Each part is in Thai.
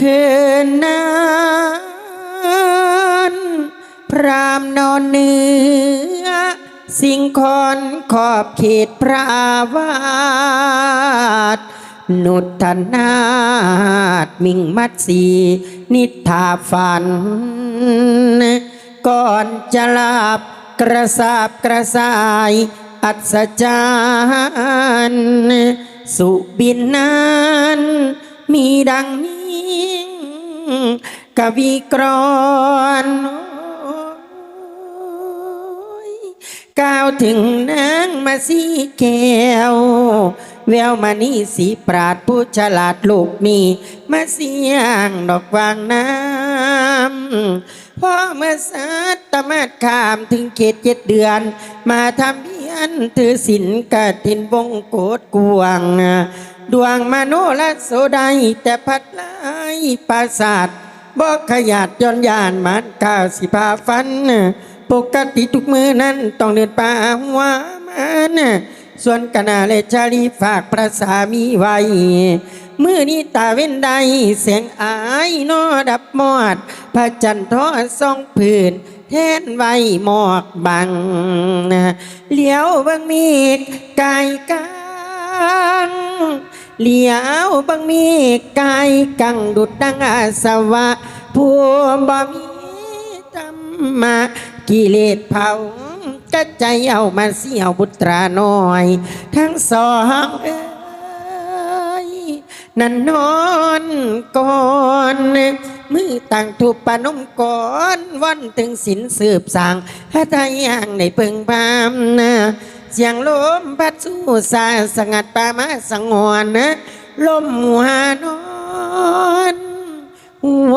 คืนนั้นพรามนอนเนื้อ สิ่งคอนขอบเขตพระวาดนุทนาถมิ่งมัดสีนิทาฝัน ก่อนจะลับกระสาบกระสาย อัศจรรย์สุบินนั้น มีดัง กวีกรอนกล่าวถึงนางมาสีแก้ว แววมานี่สีปราดผู้ฉลาดลูกมีมาเสียงดอกวางน้ำพ่อเมื่อสัตตมาดขามถึงเขตเจ็ดเดือน มาทำเพียนถือศิลกถินวงโกดกวง ดวงมโนและโสดายแต่พัดไลายปราศาสตร์บอกขยัดย้อนยานมันก้าสิพาฟัน ปกติทุกมือนั้นต้องเดินป่าหัวมันส่วนกนาเลชาลีฝากประสามีไว้มือนี้ตาเว้นใดเสียงอายนอดับมอด พระจันทร์ทอสองผืนแทนไว้หมอกบัง เหลียวบังมีกกายกั งเหลียวบังมีกายกังดุดดังอาสวะ ผู้บ่มีธรรมะกิเลสเผาก็ใจเอามาเสียวบุตราน้อย ทั้งสองเอ้ยนั่นนอนก่อนมือต่างถูกปานมก่อนวันถึงสินสืบสางให้ทายอย่างในเพิงพามนะ เสียงลมพัดสู่สาสงัดป่ามาสงวนนะลมหัวนอนหัว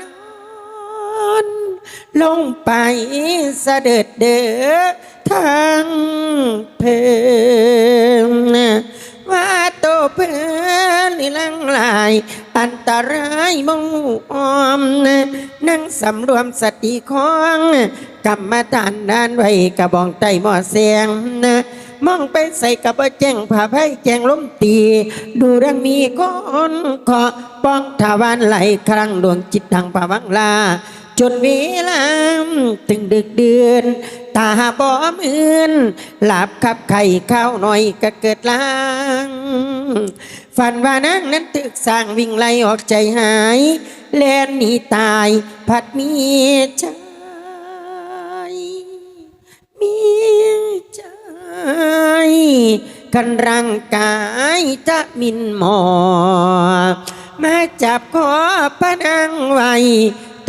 นอน ลงไปเสด็จเดือทางเพงว่าโตเพื่อน ลังลาย อันตรายมองออม นั่งสำรวมสติของกรรมฐานด้านไว้กระบองไตหมอเสียงนะมองไปใส่กับแจ้งผ่าไพ่แจ้งล้มตี ดูดังมีคนขอป้องทวานไหลครั้งดวงจิตทางป่าวังลา จนเวลาถึงดึกเดือน ตาบ่มื่นหลับขับไข่ข้าวหน่อยก็เกิดลางฝันว่านางนั้นตึกสร้างวิ่งไล่ออกใจหาย แลนหนีตายพัดมีใจมีใจกันร่างกายจะมินหมอ มาจับคอพนังไว้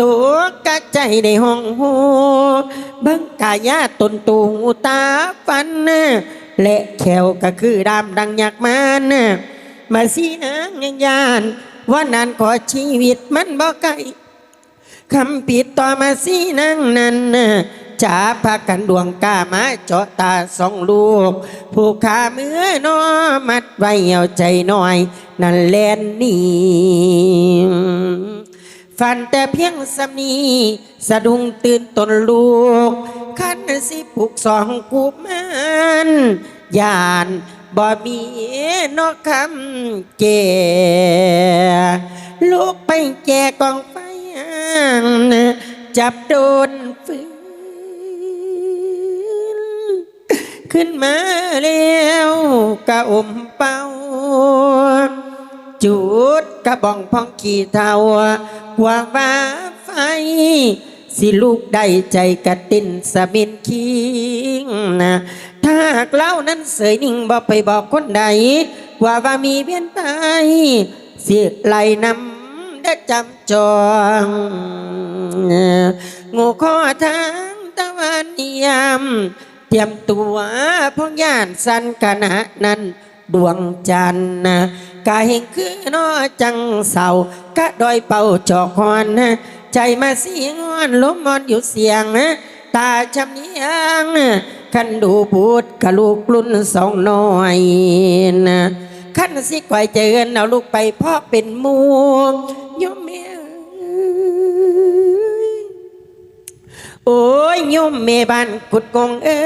ตัวกะใจในห้องหูเบังกายาตนตูตาฟันและแขวก็คือดำดังอยากมันมาสีนางยังยานว่านั้นขอชีวิตมันบ่ไกลคำปิดต่อมาสีนั่งนั้นน่ะจะพากันดวงกามาเจาะตาสองลูก ผู้ขาเมื่อนอมัดไว้เอาใจหน่อย นั่นแลนนี่ ฟันแต่เพียงสำนีสะดุ้งตื่นตนลูกขันสิผูกสองกูมันยานบ่มีนอกคำเกลูกไปแจกองไฟจับโดนฟืนขึ้นมาแล้วกะอมเป่า จุดกระบองพองขี่เทากว่าว่าไฟ สิลูกได้ใจกระตินสะมินคิงนะถ้าหากเล่านั้นเสยนิ่งบอกไปบอกคนใดว่าว่ามีเพี้ยนไปสิไหลนำได้จำจองงูข้อทางตะวันยามเตรียมตัวพองย่านสันขณะนั้นดวงจันทร์นะ กายคือนอจังเศร้ากะดอยเป่าจอกฮอนใจมาเสียงอนลมมอนอยู่เสียงนะตาชำเนียงขันดูบูดกะลูกลุ่นสองน้อยนะขันสิก่อยเจอเอาลูกไปพ่อเป็นมูยมเมียโอ้ยยมเมบ้านกุดกงเอ้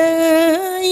ย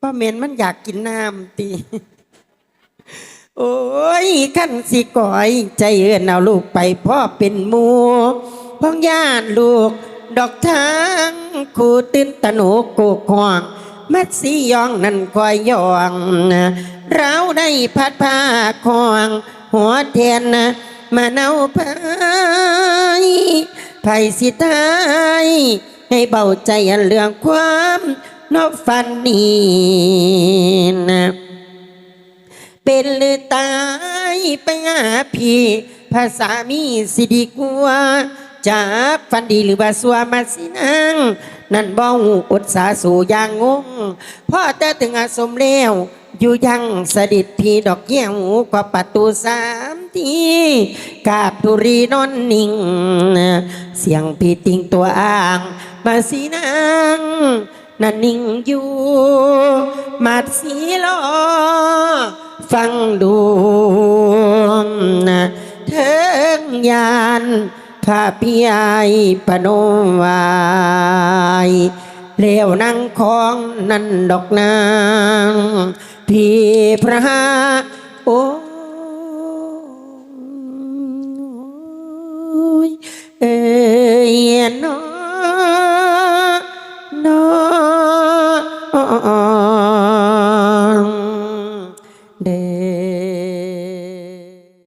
ป้าเมนมันอยากกินน้ำตีโอ้ยขั้นสิก่อย ใจเอื้อนเอาลูกไปพ่อเป็นมูพ้องย่านลูก ดอกทางคู่ตื่นตะหนูกูควางมัดสียองนั่นคอยยองเราได้พัดผ้าควางหัวเทียนนะมาเนาพายไผ่สิตายให้เบาใจเรื่องความ นฟันนีนะเป็นหรือตายไปหาพี่ภาษามีสิดีกว่าจากฟันดีหรือว่าสัวมาสินังนั่นบ้องอดสาสู่ยางงงพ่อแต่ถึงอาสมแล้วอยู่ยังสดิดพี่ดอกแก้วกว่าประตูสามทีกาบตุรีนอนนิ่ง เสียงพี่ติงตัวอ่าง มาสีนาง นั่นนิ่งอยู่มัดสีลอฟังดูนะเทิงยานพาพี่ไอปนมวายเลี้ยวนั่งของนันดอกนางพี่พระโอ้เอ